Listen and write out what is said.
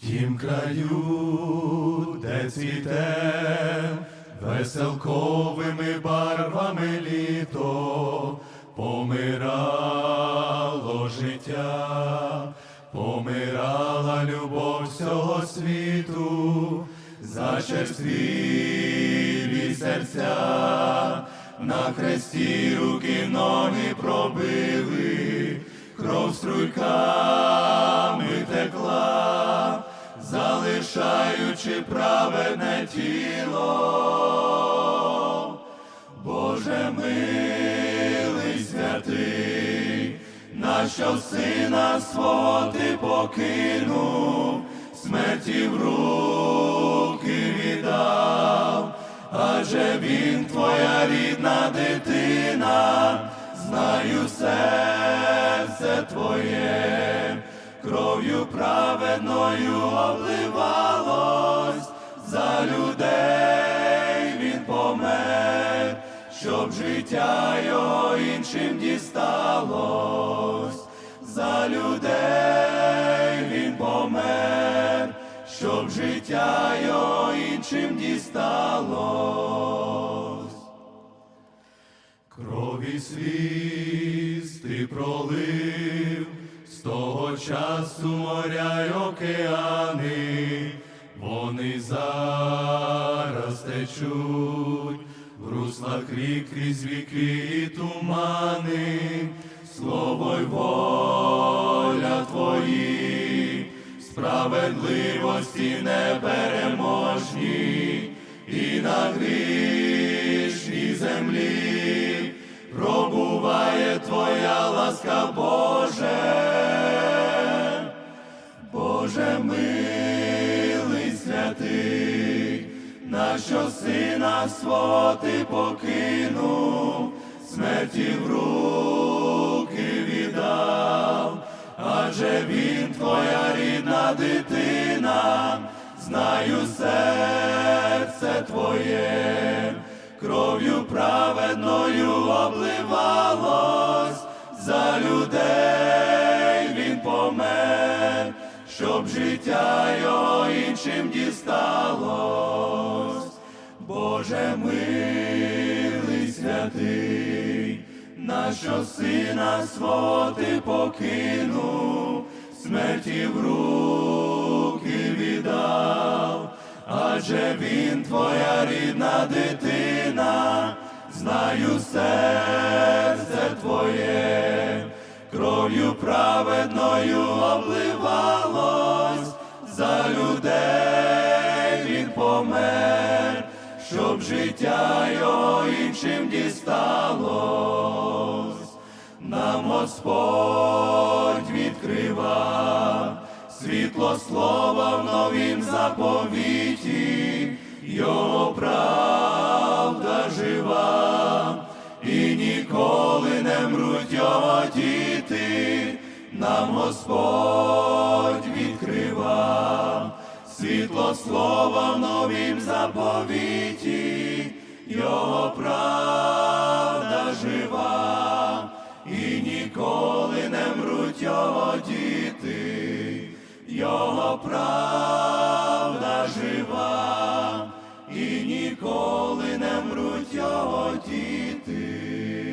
тім краю, де цвіте веселковими барвами літо, помирало життя, помирала любов всього світу, зачерствілі серця, на хресті руки ноги пробили, кров струйками текла, залишаючи праведне тіло. Боже милий святий, нащо сина свого ти покинув, смерті в руки віддав, адже він твоя рідна дитина, знаю серце твоє, кров'ю праведною обливалось, за людей він помер, щоб життя його іншим дісталось, за людей він помер, щоб життя його іншим дісталось. Крові сліз ти пролив, часу моря й океани, вони зараз течуть, в руслах рік крізь віки і тумани, слово й воля твої, справедливості непереможні, і на грішній Боже милий святий, нащо сина свого ти покинув, смерті в руки віддав, адже він твоя рідна дитина, знаю серце твоє, кров'ю праведною обливалось, щоб життя його іншим дісталось. Боже милий святий, нащо сина свого ти покинув, смерті в руки віддав, адже він твоя рідна дитина, знаю серце твоє, кров'ю праведною щоб життя його іншим дісталось. Нам Господь відкрива світло слова в новім заповіті, його правда жива, і ніколи не мруть його діти, нам Господь відкрива світло слова в новім заповіті, Його правда жива, і ніколи не мруть його діти, Його правда жива, і ніколи не мруть його діти.